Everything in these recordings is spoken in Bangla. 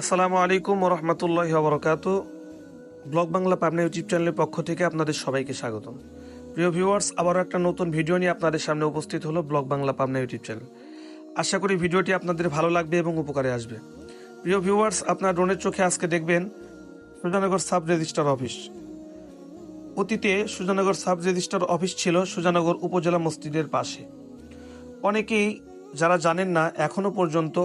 আসসালামু আলাইকুম রহমতুল্লাহ বরকাত। ব্লগ বাংলা পাবনা ইউটিউব চ্যানেলের পক্ষ থেকে আপনাদের সবাইকে স্বাগতম। প্রিয় ভিউয়ার্স, আবারও একটা নতুন ভিডিও নিয়ে আপনাদের সামনে উপস্থিত হলো blog Bangla Pabna YouTube channel. আশা করি ভিডিওটি আপনাদের ভালো লাগবে এবং উপকারে আসবে। প্রিয় ভিউয়ার্স, আপনার ড্রোনের চোখে আজকে দেখবেন সুজানগর সাব রেজিস্ট্রার অফিস। অতীতে সুজানগর সাব রেজিস্ট্রার অফিস ছিল সুজানগর উপজেলা মসজিদের পাশে। অনেকেই যারা জানেন না, এখনও পর্যন্ত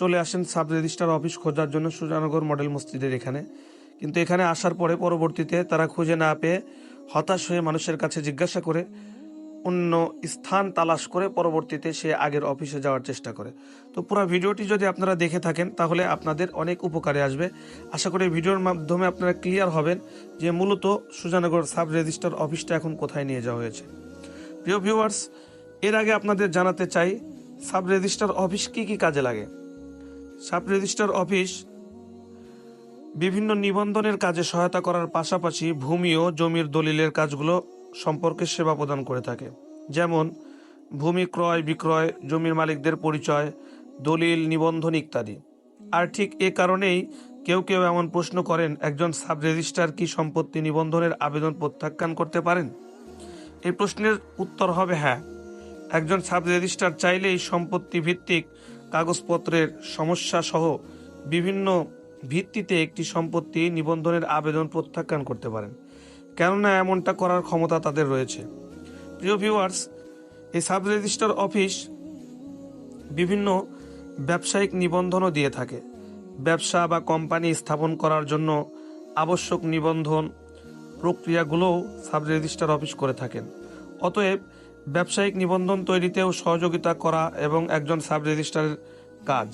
চলে আসেন সাব রেজিস্ট্রার অফিস খোঁজার জন্য সুজানগর মডেল মসজিদের এখানে। কিন্তু এখানে আসার পরে পরবর্তীতে তারা খুঁজে না পেয়ে হতাশ হয়ে মানুষের কাছে জিজ্ঞাসা করে, অন্য স্থান তালাশ করে পরবর্তীতে সে আগের অফিসে যাওয়ার চেষ্টা করে। তো পুরো ভিডিওটি যদি আপনারা দেখে থাকেন, তাহলে আপনাদের অনেক উপকারে আসবে। আশা করি ভিডিওর মাধ্যমে আপনারা ক্লিয়ার হবেন যে মূলত সুজানগর সাব রেজিস্ট্রার অফিসটা এখন কোথায় নিয়ে যাওয়া হয়েছে। প্রিয় ভিউয়ার্স, এর আগে আপনাদের জানাতে চাই, সাব রেজিস্ট্রার অফিস কি কি কাজে লাগে? সাব রেজিস্ট্রার অফিস, বিভিন্ন নিবন্ধনের কাজে সহায়তা করার পাশাপাশি ভূমি ও জমির দলিলের কাজগুলো সম্পর্কে সেবা প্রদান করে থাকে। যেমন, ভূমি ক্রয়, বিক্রয়, জমির মালিকদের পরিচয়, দলিল, নিবন্ধন ইত্যাদি। আর ঠিক এ কারণেই কেউ কেউ এমন প্রশ্ন করেন, একজন সাব রেজিস্ট্রার কি সম্পত্তি নিবন্ধনের আবেদন প্রত্যাখ্যান করতে পারেন? এই প্রশ্নের উত্তর হবে হ্যাঁ। একজন সাব রেজিস্ট্রার চাইলেই সম্পত্তি ভিত্তিক কাগজপত্রের সমস্যা সহ বিভিন্ন ভিত্তিতে একটি সম্পত্তি নিবন্ধনের আবেদন প্রত্যাখ্যান করতে পারেন। কেননা এমনটা করার ক্ষমতা তাদের রয়েছে। প্রিয় ভিউয়ার্স, এই সাব রেজিস্ট্রার অফিস বিভিন্ন ব্যবসায়িক নিবন্ধনও দিয়ে থাকে। ব্যবসা বা কোম্পানি স্থাপন করার জন্য আবশ্যক নিবন্ধন প্রক্রিয়াগুলোও সাব রেজিস্ট্রার অফিস করে থাকেন। অতএব ব্যবসায়িক নিবন্ধন তৈরিতেও সহযোগিতা করা এবং একজন সাব রেজিস্ট্রারের কাজ।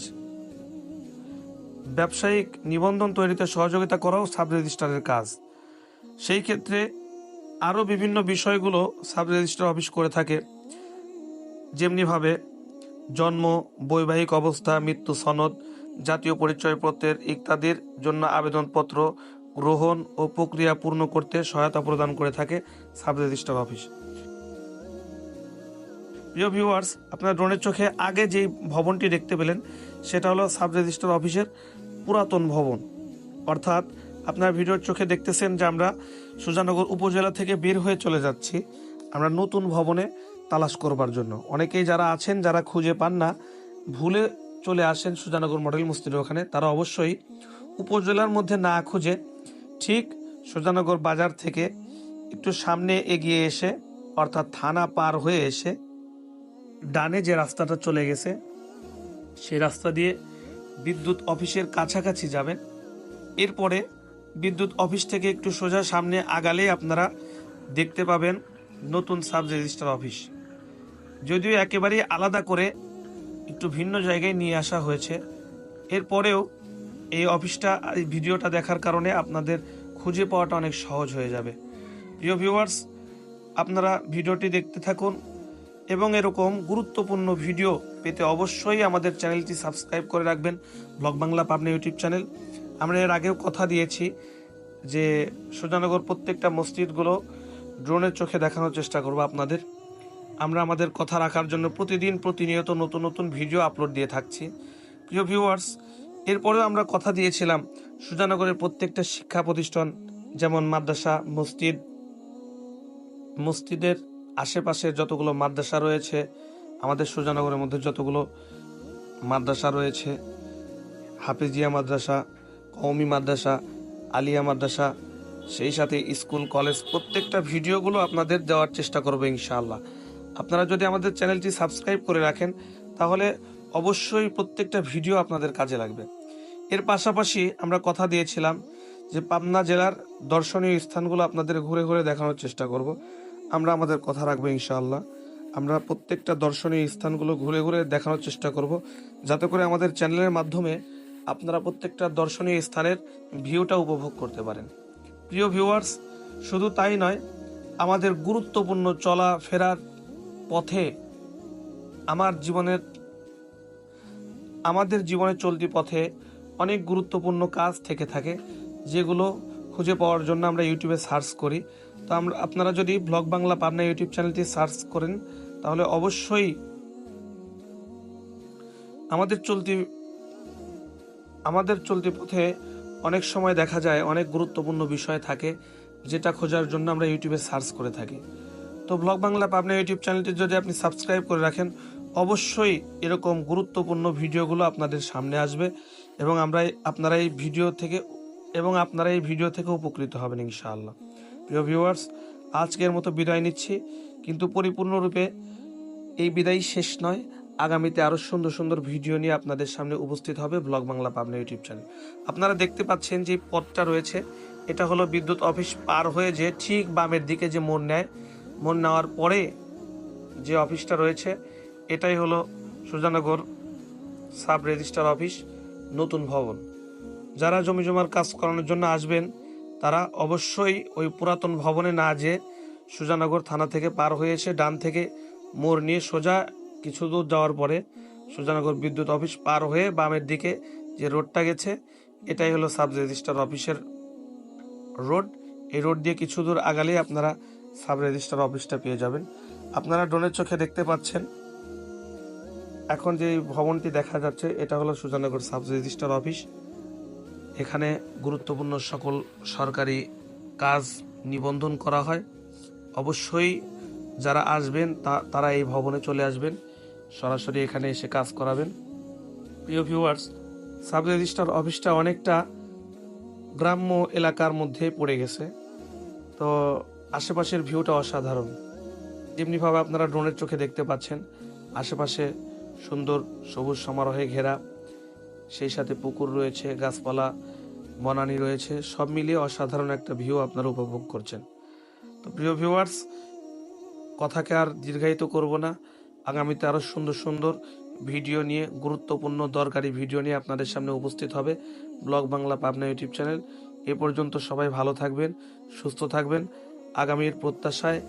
ব্যবসায়িক নিবন্ধন তৈরিতে সহযোগিতা করাও সাব রেজিস্ট্রারের কাজ। সেই ক্ষেত্রে আরও বিভিন্ন বিষয়গুলো সাব রেজিস্ট্রার অফিস করে থাকে। যেমনিভাবে জন্ম, বৈবাহিক অবস্থা, মৃত্যু সনদ, জাতীয় পরিচয়পত্রের ইত্যাদির জন্য আবেদনপত্র গ্রহণ ও প্রক্রিয়া পূর্ণ করতে সহায়তা প্রদান করে থাকে সাব রেজিস্ট্রার অফিস। প্রিয় ভিউয়ার্স আপনার ড্রোনের চোখে আগে যেই ভবনটি দেখতে পেলেন, সেটা হলো সাব রেজিস্ট্রার অফিসের পুরাতন ভবন। অর্থাৎ আপনার ভিডিওর চোখে দেখতেছেন যে আমরা সুজানগর উপজেলা থেকে বের হয়ে চলে যাচ্ছি, আমরা নতুন ভবনে তালাশ করবার জন্য। অনেকেই যারা আছেন, যারা খুঁজে পান না, ভুলে চলে আসেন সুজানগর মডেল মসজিদের ওখানে, তারা অবশ্যই উপজেলার মধ্যে না খুঁজে ঠিক সুজানগর বাজার থেকে একটু সামনে এগিয়ে এসে, অর্থাৎ থানা পার হয়ে এসে ডানে যে রাস্তাটা চলে গেছে, সেই রাস্তা দিয়ে বিদ্যুৎ অফিসের কাছাকাছি যাবেন। এরপরে বিদ্যুৎ অফিস থেকে একটু সোজা সামনে আগালেই আপনারা দেখতে পাবেন নতুন সাব রেজিস্ট্রার অফিস। যদিও একেবারেই আলাদা করে একটু ভিন্ন জায়গায় নিয়ে আসা হয়েছে। এরপরেও এই অফিসটা, এই ভিডিওটা দেখার কারণে আপনাদের খুঁজে পাওয়াটা অনেক সহজ হয়ে যাবে। প্রিয় ভিউয়ার্স আপনারা ভিডিওটি দেখতে থাকুন। এবং এরকম গুরুত্বপূর্ণ ভিডিও পেতে অবশ্যই আমাদের চ্যানেলটি সাবস্ক্রাইব করে রাখবেন, blog Bangla Pabna YouTube channel. আমরা এর আগেও কথা দিয়েছি যে সুজানগর প্রত্যেকটা মসজিদগুলো ড্রোনের চোখে দেখানোর চেষ্টা করব আপনাদের। আমরা আমাদের কথা রাখার জন্য প্রতিদিন প্রতিনিয়ত নতুন নতুন ভিডিও আপলোড দিয়ে থাকছি। প্রিয় ভিউয়ার্স এরপরেও আমরা কথা দিয়েছিলাম সুজানগরের প্রত্যেকটা শিক্ষা প্রতিষ্ঠান, যেমন মাদ্রাসা, মসজিদ, মসজিদের আশেপাশে যতগুলো মাদ্রাসা রয়েছে, আমাদের সুজানগরের মধ্যে যতগুলো মাদ্রাসা রয়েছে, হাফিজিয়া মাদ্রাসা, কওমি মাদ্রাসা, আলিয়া মাদ্রাসা, সেই সাথে স্কুল, কলেজ, প্রত্যেকটা ভিডিওগুলো আপনাদের দেওয়ার চেষ্টা করব ইনশাআল্লাহ। আপনারা যদি আমাদের চ্যানেলটি সাবস্ক্রাইব করে রাখেন, তাহলে অবশ্যই প্রত্যেকটা ভিডিও আপনাদের কাজে লাগবে। এর পাশাপাশি আমরা কথা দিয়েছিলাম যে পাবনা জেলার দর্শনীয় স্থানগুলো আপনাদের ঘুরে ঘুরে দেখানোর চেষ্টা করব। আমরা আমাদের কথা রাখব ইনশাআল্লাহ। আমরা প্রত্যেকটা দর্শনীয় স্থানগুলো ঘুরে ঘুরে দেখানোর চেষ্টা করব। যাতে করে আমাদের চ্যানেলের মাধ্যমে আপনারা প্রত্যেকটা দর্শনীয় স্থানের ভিউটা উপভোগ করতে পারেন। প্রিয় ভিউয়ার্স শুধু তাই নয়, আমাদের গুরুত্বপূর্ণ চলা ফেরার পথে আমার জীবনের, আমাদের জীবনের চলতি পথে অনেক গুরুত্বপূর্ণ কাজ থেকে থাকে, যেগুলো খুঁজে পাওয়ার জন্য আমরা ইউটিউবে সার্চ করি। তো আমরা আপনারা যদি ব্লগ বাংলা পাবনা ইউটিউব চ্যানেলটি সার্চ করেন, তাহলে অবশ্যই আমাদের চলতি আমাদের চলতি পথে অনেক সময় দেখা যায়, অনেক গুরুত্বপূর্ণ বিষয় থাকে, যেটা খোঁজার জন্য আমরা ইউটিউবে সার্চ করে থাকি। তো ব্লগ বাংলা পাবনা ইউটিউব চ্যানেলটি যদি আপনি সাবস্ক্রাইব করে রাখেন, অবশ্যই এরকম গুরুত্বপূর্ণ ভিডিওগুলো আপনাদের সামনে আসবে এবং আমরা আপনারা এই ভিডিও থেকে এবং আপনারা এই ভিডিও থেকে উপকৃত হবেন ইনশাআল্লাহ। প্রিয় ভিউয়ার্স, আজকের মতো বিদায় নিচ্ছি। কিন্তু পরিপূর্ণরূপে এই বিদায় শেষ নয়। আগামীতে আরও সুন্দর সুন্দর ভিডিও নিয়ে আপনাদের সামনে উপস্থিত হবে blog Bangla Pabna YouTube channel. আপনারা দেখতে পাচ্ছেন যে পথটা রয়েছে। এটা হলো বিদ্যুৎ অফিস পার হয়ে যে ঠিক বামের দিকে যে মোড় নেয়। মোড় নেওয়ার পরে যে অফিসটা রয়েছে, এটাই হলো সুজানগর সাব রেজিস্ট্রার অফিস, নতুন ভবন। যারা জমি জমার কাজ করানোর জন্য আসবেন তারা অবশ্যই ওই পুরাতন ভবনে না যেয়ে সুজানগর থানা থেকে পার হয়ে এসে ডান থেকে মোড় নিয়ে সোজা কিছু দূর যাওয়ার পরে সুজানগর বিদ্যুৎ অফিস পার হয়ে বামের দিকে যে রোডটা গেছে, এটাই হলো সাব রেজিস্ট্রার অফিসের রোড। এই রোড দিয়ে কিছু দূর আগালেই আপনারা সাব রেজিস্ট্রার অফিসটা পেয়ে যাবেন। আপনারা ড্রোনের চোখে দেখতে পাচ্ছেন, এখন যে ভবনটি দেখা যাচ্ছে, এটা হলো সুজানগর সাব রেজিস্ট্রার অফিস। এখানে গুরুত্বপূর্ণ সকল সরকারি কাজ নিবন্ধন করা হয়। অবশ্যই যারা আসবেন, তা- তারা এই ভবনে চলে আসবেন। সরাসরি এখানে এসে কাজ করাবেন। প্রিয় ভিউয়ার্স সাব রেজিস্ট্রার অফিসটা অনেকটা গ্রাম্য এলাকার মধ্যে পড়ে গেছে। তো আশেপাশের ভিউটা অসাধারণ। যেমনিভাবে আপনারা ড্রোনের চোখে দেখতে পাচ্ছেন, আশেপাশে সুন্দর সবুজ সমারোহে ঘেরা সেই সাথে পুকুর রয়েছে, গাছপালা, বনানি রয়েছে, সব মিলিয়ে অসাধারণ একটা ভিউ আপনারা উপভোগ করছেন। তো প্রিয় ভিউয়ার্স কথাকে আর দীর্ঘায়িত করব না। আগামীতে আরও সুন্দর সুন্দর ভিডিও নিয়ে, গুরুত্বপূর্ণ দরকারি ভিডিও নিয়ে আপনাদের সামনে উপস্থিত হবে blog Bangla Pabna YouTube channel. এ পর্যন্ত সবাই ভালো থাকবেন, সুস্থ থাকবেন। আগামীর প্রত্যাশায়